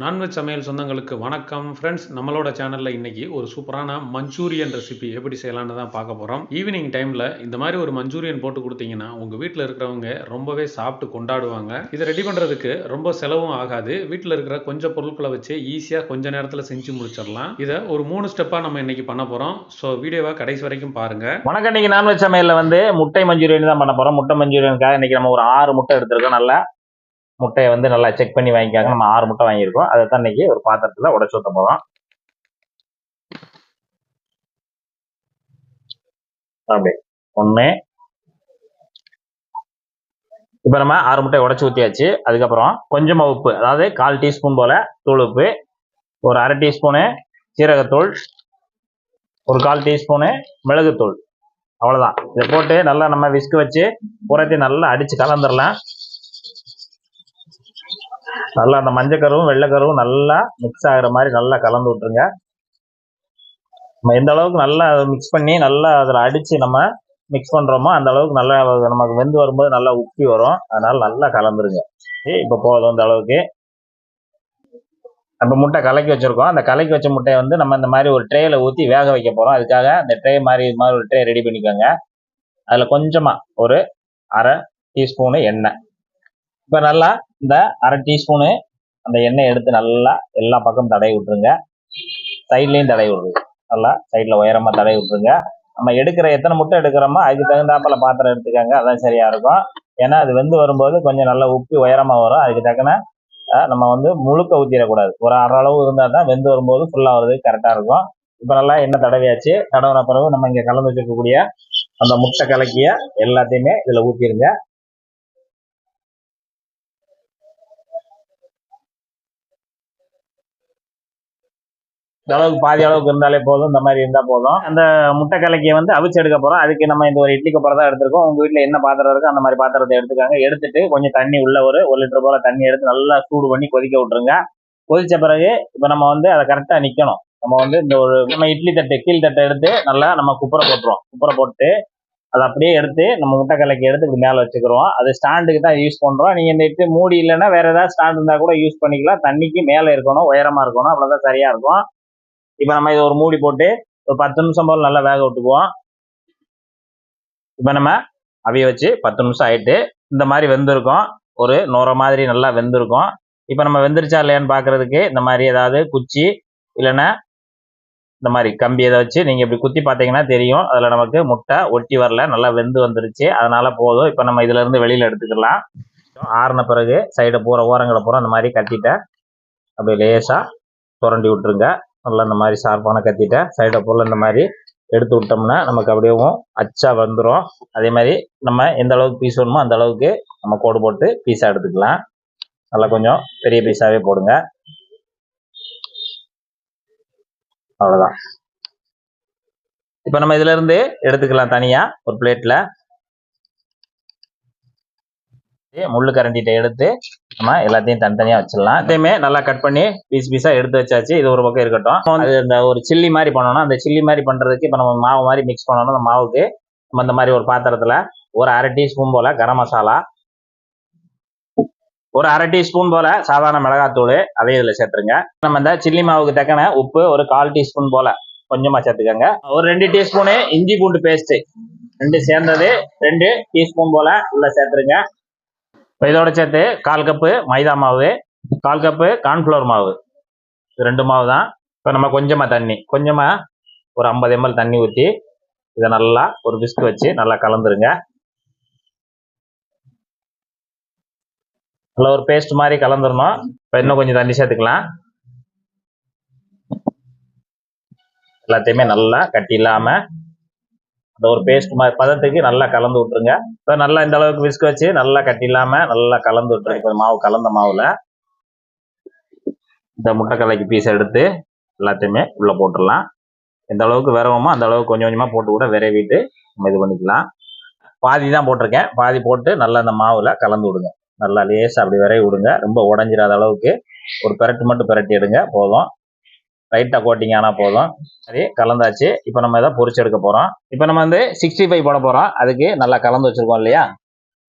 Non veg சமையல் சொந்தங்களுக்கு வணக்கம். ஃப்ரெண்ட்ஸ் நம்மளோட சேனலில் இன்றைக்கி ஒரு சூப்பரான மஞ்சூரியன் ரெசிபி எப்படி செய்யலான்னு தான் பார்க்க போகிறோம் ஈவினிங் டைமில் இந்த மாதிரி ஒரு மஞ்சூரியன் போட்டு கொடுத்தீங்கன்னா உங்கள் வீட்டில் இருக்கிறவங்க ரொம்பவே சாப்பிட்டு கொண்டாடுவாங்க. இதை ரெடி பண்ணுறதுக்கு ரொம்ப செலவும் ஆகாது. வீட்டில் இருக்கிற கொஞ்சம் பொருட்களை வச்சு ஈஸியாக கொஞ்ச நேரத்தில் செஞ்சு முடிச்சிடலாம். இதை ஒரு மூணு ஸ்டெப்பாக நம்ம இன்னைக்கு பண்ண போகிறோம் ஸோ வீடியோவை கடைசி வரைக்கும் பாருங்கள் வணக்கம். இன்னைக்கு நான்வெஜ் சமையலில் வந்து முட்டை மஞ்சூரியன் தான் பண்ண போகிறோம் முட்டை மஞ்சூரியனுக்காக இன்னைக்கு நம்ம ஒரு ஆறு முட்டை எடுத்திருக்கோம். நல்லா முட்டையை வந்து நல்லா செக் பண்ணி வாங்கிக்காங்க. நம்ம ஆறு முட்டை வாங்கியிருக்கோம். அதை தான் இன்னைக்கு ஒரு பாத்திரத்துல உடச்சு ஊற்ற போகிறோம் அப்படி. ஒண்ணு. இப்போ நம்ம ஆறு முட்டை உடச்சி ஊற்றியாச்சு அதுக்கப்புறம் கொஞ்சமாக உப்பு. அதாவது கால் டீஸ்பூன் போல தூள் உப்பு. ஒரு அரை டீஸ்பூனு சீரகத்தூள். ஒரு கால் டீஸ்பூனு மிளகுத்தூள். அவ்வளோதான் இதை போட்டு நல்லா நம்ம விஸ்க் வச்சு புறத்தையும் நல்லா அடிச்சு கலந்துடலாம் நல்லா அந்த மஞ்சக்கருவும் வெள்ளைக்கருவும் நல்லா மிக்ஸ் ஆகுற மாதிரி நல்லா கலந்து விட்டுருங்க. நம்ம எந்த அளவுக்கு நல்லா மிக்ஸ் பண்ணி நல்லா அதில் அடிச்சு நம்ம மிக்ஸ் பண்றோமோ அந்த அளவுக்கு நல்லா நமக்கு வெந்து வரும்போது நல்லா உப்பி வரும். அதனால நல்லா கலந்துருங்க. இப்போ போதும் இந்த அளவுக்கு. நம்ம முட்டை கலக்கி வச்சிருக்கோம். அந்த கலக்கி வச்ச முட்டையை வந்து நம்ம இந்த மாதிரி ஒரு ட்ரேயில் ஊற்றி வேக வைக்க போறோம். அதுக்காக அந்த ட்ரே மாதிரி இது மாதிரி ஒரு ட்ரே ரெடி பண்ணிக்கோங்க. அதில் கொஞ்சமா ஒரு அரை டீஸ்பூனு எண்ணெய். இப்போ நல்லா இந்த அரை டீஸ்பூனு அந்த எண்ணெய் எடுத்து நல்லா எல்லா பக்கமும் தடவி விட்டுருங்க. சைட்லேயும் தடவி விடுங்க நல்லா சைடில் உயரமாக தடவி விட்டுருங்க. நம்ம எடுக்கிற எத்தனை முட்டை எடுக்கிறோமோ அதுக்கு தகுந்தாப்பில் பாத்திரம் எடுத்துக்கோங்க. அதான் சரியாக இருக்கும். ஏன்னா அது வெந்து வரும்போது கொஞ்சம் நல்லா உப்பி உயரமாக வரும். அதுக்கு தக்கன நம்ம வந்து முழுக்க ஊற்றிடக்கூடாது ஒரு அரை அளவு இருந்தால் தான் வெந்து வரும்போது ஃபுல்லாக வருது கரெக்டாக இருக்கும். இப்போ நல்லா எண்ணெய் தடவையாச்சு. தடவின பிறகு நம்ம இங்கே கலந்து வச்சிருக்கக்கூடிய அந்த முட்டை கலக்கிய எல்லாத்தையுமே இதில் ஊற்றிடுங்க அளவுக்கு பாதி அளவுக்கு இருந்தாலே போதும் இந்த மாதிரி இருந்தால் போதும். அந்த முட்டை கலக்கியை வந்து அவிச்சு எடுக்க போகிறோம் அதுக்கு நம்ம இந்த ஒரு இட்லி கொப்பரை தான் எடுத்துருக்கோம். உங்கள் வீட்டில் என்ன பாத்திரம் இருக்கோ அந்த மாதிரி பாத்திரத்தை எடுத்துக்காங்க. எடுத்துட்டு கொஞ்சம் தண்ணி உள்ள ஒரு ஒரு லிட்டர் போல தண்ணி எடுத்து நல்லா சூடு பண்ணி கொதிக்க விட்டுருங்க. கொதித்த பிறகு இப்போ நம்ம வந்து அதை கரெக்டாக நிற்கணும் நம்ம வந்து இந்த ஒரு நம்ம இட்லி தட்டு கீழ் தட்டை எடுத்து நல்லா நம்ம குப்பரை போட்டுருவோம். குப்பரை போட்டு அதை அப்படியே எடுத்து நம்ம முட்டை கலக்கி எடுத்து இப்படி மேலே வச்சுக்கிறோம். அது ஸ்டாண்டுக்கு தான் யூஸ் பண்ணுறோம் நீங்கள் இந்த இட்டு மூடி இல்லைன்னா வேறு ஏதாவது ஸ்டாண்ட் இருந்தால் கூட யூஸ் பண்ணிக்கலாம். தண்ணிக்கு மேலே இருக்கணும் உயரமாக இருக்கணும். அவ்வளோதான் சரியாக இருக்கும். இப்போ நம்ம இதை ஒரு மூடி போட்டு ஒரு பத்து நிமிஷம் போல் நல்லா வேக விட்டுக்குவோம். இப்போ நம்ம அவிய வச்சு பத்து நிமிஷம் ஆயிட்டு இந்த மாதிரி வெந்திருக்கும். ஒரு நுர மாதிரி நல்லா வெந்திருக்கும். இப்போ நம்ம வெந்துருச்சா இல்லையான்னு பார்க்கறதுக்கு இந்த மாதிரி ஏதாவது குச்சி இல்லைன்னா இந்த மாதிரி கம்பி எதை வச்சு நீங்கள் இப்படி குத்தி பார்த்தீங்கன்னா தெரியும். அதில் நமக்கு முட்டை ஒட்டி வரல நல்லா வெந்து வந்துருச்சு. அதனால் போதும். இப்போ நம்ம இதிலேருந்து வெளியில் எடுத்துக்கலாம். ஆறின பிறகு சைடு பூரா ஓரங்களை பூரா இந்த மாதிரி கட்டிட்ட அப்படியே லேசாக சுரண்டி விட்டுருங்க. நல்லா இந்த மாதிரி ஷார்ப்பான கத்திட்ட சைடை போல் இந்த மாதிரி எடுத்து விட்டோம்னா நமக்கு அப்படியேவும் அச்சா வந்துடும் அதே மாதிரி நம்ம எந்த அளவுக்கு பீஸ் வேணுமோ அந்த அளவுக்கு நம்ம கோடு போட்டு பீஸாக எடுத்துக்கலாம். நல்லா கொஞ்சம் பெரிய பீஸாகவே போடுங்க. அவ்வளோதான் இப்போ நம்ம இதுலருந்து எடுத்துக்கலாம் தனியாக ஒரு பிளேட்டில் முள்ளு கரண்டிகிட்ட எடுத்து நம்ம எல்லாத்தையும் தனித்தனியாக வச்சிடலாம். எல்லாத்தையுமே நல்லா கட் பண்ணி பீஸ் பீஸாக எடுத்து வச்சாச்சு. இது ஒரு பக்கம் இருக்கட்டும். அது இந்த ஒரு சில்லி மாதிரி பண்ணணும் அந்த சில்லி மாதிரி பண்ணுறதுக்கு இப்போ நம்ம மாவு மாதிரி மிக்ஸ் பண்ணணும் அந்த மாவுக்கு நம்ம இந்த மாதிரி ஒரு பாத்திரத்தில் ஒரு அரை டீஸ்பூன் போல் கரம் மசாலா ஒரு அரை டீஸ்பூன் போல் சாதாரண மிளகாத்தூள் அதே இதில் சேர்த்துருங்க. நம்ம இந்த சில்லி மாவுக்கு தக்கன உப்பு ஒரு கால் டீஸ்பூன் போல் கொஞ்சமாக சேர்த்துக்கோங்க. ஒரு ரெண்டு டீஸ்பூனு இஞ்சி பூண்டு பேஸ்ட்டு ரெண்டு சேர்ந்தது ரெண்டு டீஸ்பூன் போல் உள்ள சேர்த்துருங்க. இதோட சேர்த்து கால் கப்பு மைதா மாவு கால் கப்பு கார்ன்ஃப்ளவர் மாவு. இது ரெண்டு மாவு தான். இப்போ நம்ம கொஞ்சமாக தண்ணி கொஞ்சமாக ஒரு ஐம்பது எம்எல் தண்ணி ஊற்றி இதை நல்லா ஒரு பிஸ்க் வச்சு நல்லா கலந்துருங்க. நல்லா ஒரு பேஸ்ட் மாதிரி கலந்துடணும் இப்போ இன்னும் கொஞ்சம் தண்ணி சேர்த்துக்கலாம். எல்லாத்தையுமே நல்லா கட்டி இல்லாமல் இந்த ஒரு பேஸ்ட் மாதிரி பதத்துக்கு நல்லா கலந்து விட்டுருங்க. இப்போ நல்லா இந்த அளவுக்கு விஸ்க் வச்சு நல்லா கட்டி நல்லா கலந்து விட்டுருங்க. இப்போ மாவு கலந்த மாவில் இந்த முட்டைக்கலைக்கு பீஸ் எடுத்து எல்லாத்தையுமே உள்ளே போட்டுடலாம். எந்த அளவுக்கு விரவமோ அந்த அளவுக்கு கொஞ்சம் கொஞ்சமாக போட்டு கூட விரவிட்டு நம்ம இது பண்ணிக்கலாம். பாதி தான் போட்டிருக்கேன். பாதி போட்டு நல்லா அந்த மாவில் கலந்து விடுங்க. நல்லா லேசாக அப்படி விரவி விடுங்க ரொம்ப உடஞ்சிடாத அளவுக்கு ஒரு பெரட்டு மட்டும் பெரட்டி எடுங்க. போதும். லைட்டாக கோட்டிங் ஆனால் போதும். சரி கலந்தாச்சு. இப்போ நம்ம இதை பொறிச்செடுக்க எடுக்க போகிறோம் இப்போ நம்ம வந்து சிக்ஸ்டி ஃபைவ் போட போகிறோம் அதுக்கு நல்லா கலந்து வச்சுருக்கோம் இல்லையா?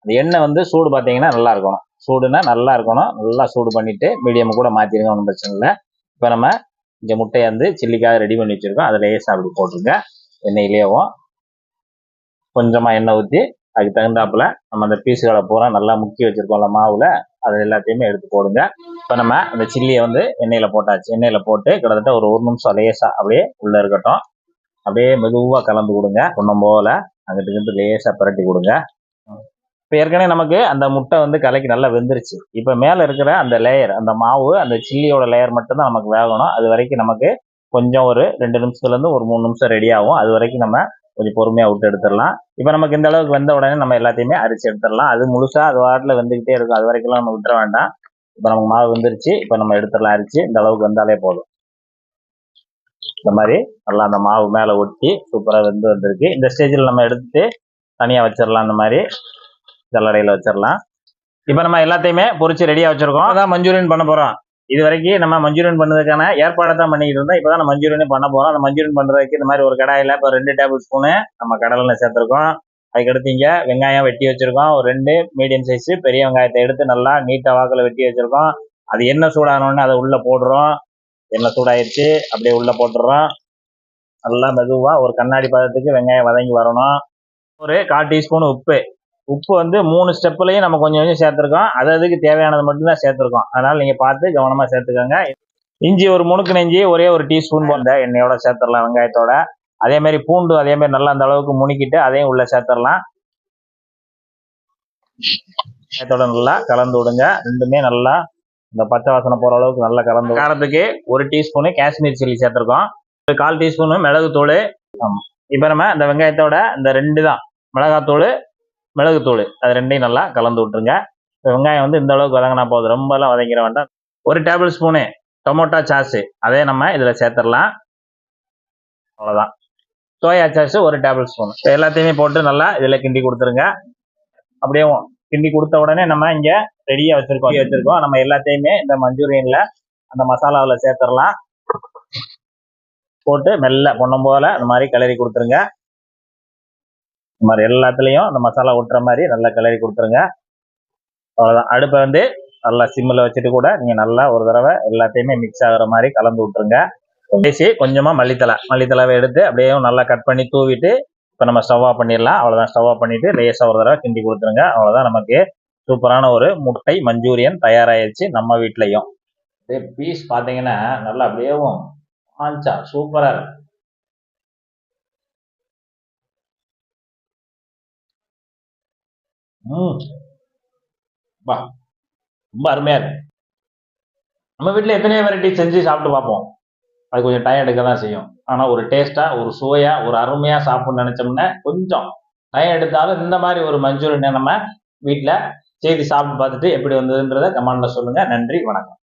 அந்த எண்ணெய் வந்து சூடு பார்த்தீங்கன்னா நல்லா இருக்கணும். சூடுனா நல்லா இருக்கணும். நல்லா சூடு பண்ணிவிட்டு மீடியம் கூட மாற்றிடுங்க ஒன்றும் பிரச்சனை இல்லை. இப்போ நம்ம இங்கே முட்டையை வந்து சில்லிக்காக ரெடி பண்ணி வச்சுருக்கோம். அதில் சாப்பிட்டு அப்படி போட்டுருங்க. எண்ணெயிலேயும் கொஞ்சமாக எண்ணெய் ஊற்றி அதுக்கு தகுந்தாப்புல நம்ம அந்த பீஸுகளை பூரா நல்லா முக்கி வச்சுருக்கோம்ல மாவில் அது எல்லாத்தையுமே எடுத்து போடுங்க. இப்போ நம்ம அந்த சில்லியை வந்து எண்ணெயில் போட்டாச்சு. எண்ணெயில் போட்டு கிட்டத்தட்ட ஒரு ஒரு நிமிஷம் லேசாக அப்படியே உள்ளே இருக்கட்டும். அப்படியே மெதுவாக கலந்து கொடுங்க. ஒன்றும் போல் அங்கிட்டு இங்கிட்டு லேசாக பிரட்டி கொடுங்க. இப்போ ஏற்கனவே நமக்கு அந்த முட்டை வந்து கலக்கி நல்லா வெந்துருச்சு. இப்போ மேலே இருக்கிற அந்த லேயர் அந்த மாவு அந்த சில்லியோட லேயர் மட்டும்தான் நமக்கு வேகணும். அது வரைக்கும் நமக்கு கொஞ்சம் ஒரு ரெண்டு நிமிஷத்துலேருந்து ஒரு மூணு நிமிஷம் ரெடி ஆகும். அது வரைக்கும் நம்ம கொஞ்சம் பொறுமையாக விட்டு எடுத்துடலாம். இப்போ நமக்கு இந்த அளவுக்கு வந்த உடனே நம்ம எல்லாத்தையுமே அரிச்சு எடுத்துடலாம். அது முழுசாக அது வாட்டில் வெந்துக்கிட்டே இருக்கும். அது வரைக்கும்லாம் நம்ம விட்டுற வேண்டாம். இப்போ நமக்கு மாவு வந்துருச்சு. இப்போ நம்ம எடுத்துடலாம் அரிச்சு. இந்த அளவுக்கு வந்தாலே போதும். இந்த மாதிரி நல்லா அந்த மாவு மேலே ஒட்டி சூப்பராக வெந்து வந்திருக்கு. இந்த ஸ்டேஜில் நம்ம எடுத்துட்டு தனியாக வச்சிடலாம். அந்த மாதிரி ஜல்லடையில் வச்சிடலாம். இப்போ நம்ம எல்லாத்தையுமே பொறிச்சு ரெடியாக வச்சிருக்கோம். அதான் மஞ்சூரியன் பண்ண போகிறோம் இது வரைக்கும் நம்ம மஞ்சூரியன் பண்ணதுக்கான ஏற்பாடை தான் பண்ணிக்கிட்டு இருந்தோம். இப்போ தான் நம்ம மஞ்சூரியனே பண்ண போகிறோம் அந்த மஞ்சூரியன் பண்ணுறதுக்கு இந்த மாதிரி ஒரு கடாயில் இப்போ ரெண்டு டேபிள் ஸ்பூனு நம்ம கடலில் சேர்த்துருக்கோம். அதுக்கடுத்து இங்கே வெங்காயம் வெட்டி வச்சுருக்கோம். ஒரு ரெண்டு மீடியம் சைஸு பெரிய வெங்காயத்தை எடுத்து நல்லா நீட்டாக வாக்கில் வெட்டி வச்சுருக்கோம். அது என்ன சூடானோடனே அதை உள்ளே போடுறோம். எண்ணெய் சூடாயிருச்சு அப்படியே உள்ளே போட்டுடுறோம் நல்லா மெதுவாக ஒரு கண்ணாடி பதத்துக்கு வெங்காயம் வதங்கி வரணும். ஒரு கால் டீஸ்பூன் உப்பு. உப்பு வந்து மூணு ஸ்டெப்லையும் நம்ம கொஞ்சம் கொஞ்சம் சேர்த்துருக்கோம். அது அதுக்கு தேவையானது மட்டும்தான் சேர்த்துருக்கோம். அதனால் நீங்கள் பார்த்து கவனமாக சேர்த்துக்கோங்க. இஞ்சி ஒரு முணுக்கு நெஞ்சி ஒரே ஒரு டீஸ்பூன் போன்ற எண்ணெயோட சேர்த்துடலாம் வெங்காயத்தோட. அதே மாதிரி பூண்டு அதே மாதிரி நல்லா அந்த அளவுக்கு முணுக்கிட்டு அதையும் உள்ள சேர்த்துடலாம். வெங்காயத்தோட நல்லா கலந்து விடுங்க. ரெண்டுமே நல்லா இந்த பச்சை வாசனை போகிற அளவுக்கு நல்லா கலந்து காரத்துக்கு ஒரு டீஸ்பூனு காஷ்மீர் சில்லி சேர்த்துருக்கோம். ஒரு கால் டீஸ்பூனு மிளகுத்தூள். ஆமாம் இப்போ நம்ம இந்த வெங்காயத்தோட இந்த ரெண்டு தான் மிளகாத்தூள் மிளகுத்தூள் அது ரெண்டையும் நல்லா கலந்து விட்டுருங்க. வெங்காயம் வந்து இந்த அளவுக்கு வதங்கினா போதும். ரொம்பலாம் வதங்கிற வேண்டாம். ஒரு டேபிள் ஸ்பூனு டொமோட்டோ சாஸு அதே நம்ம இதில் சேர்த்துடலாம். அவ்வளோதான் சோயா சாஸ் ஒரு டேபிள் ஸ்பூன் எல்லாத்தையுமே போட்டு நல்லா இதில் கிண்டி கொடுத்துருங்க. அப்படியே கிண்டி கொடுத்த உடனே நம்ம இங்கே ரெடியாக வச்சுருக்கோம். வச்சுருக்கோம். நம்ம எல்லாத்தையுமே இந்த மஞ்சூரியனில் அந்த மசாலாவில் சேர்த்துடலாம். போட்டு மெல்ல பொண்ணும் போல இந்த மாதிரி கிளறி கொடுத்துருங்க. இந்த மாதிரி எல்லாத்துலேயும் அந்த மசாலா ஒட்டுற மாதிரி நல்லா கிளறி கொடுத்துருங்க. அவ்வளோதான் அடுப்பை வந்து நல்லா சிம்மில் வச்சுட்டு கூட நீங்கள் நல்லா ஒரு தடவை எல்லாத்தையுமே மிக்ஸ் ஆகிற மாதிரி கலந்து விட்ருங்க பேசி கொஞ்சமாக மல்லித்தலை மல்லித்தலைவை எடுத்து அப்படியே நல்லா கட் பண்ணி தூவிட்டு இப்போ நம்ம ஸ்டவ்வாக பண்ணிடலாம். அவ்வளோதான் ஸ்டவ்வாக பண்ணிவிட்டு லேசாக ஒரு தடவை கிண்டி கொடுத்துருங்க. அவ்வளோதான் நமக்கு சூப்பரான ஒரு முட்டை மஞ்சூரியன் தயாராகிடுச்சு நம்ம வீட்லேயும். பீஸ் பார்த்தீங்கன்னா நல்லா அப்படியேவும் ஆஞ்சா சூப்பராக இருக்கு. ம் வா ரொம்ப அருமையாக இருக்கு நம்ம வீட்டில் எத்தனையோ வெரைட்டி செஞ்சு சாப்பிட்டு பார்ப்போம் அது கொஞ்சம் டைம் எடுக்க தான் செய்யும் ஆனால் ஒரு டேஸ்ட்டாக ஒரு சுவையாக ஒரு அருமையாக சாப்பிட்ணும்னு நினச்சோம்னா கொஞ்சம் டைம் எடுத்தாலும் இந்த மாதிரி ஒரு மஞ்சூரியனை நம்ம வீட்டில் செய்து சாப்பிட்டு பார்த்துட்டு எப்படி வந்ததுன்றதை கமெண்ட்டில் சொல்லுங்கள் நன்றி வணக்கம்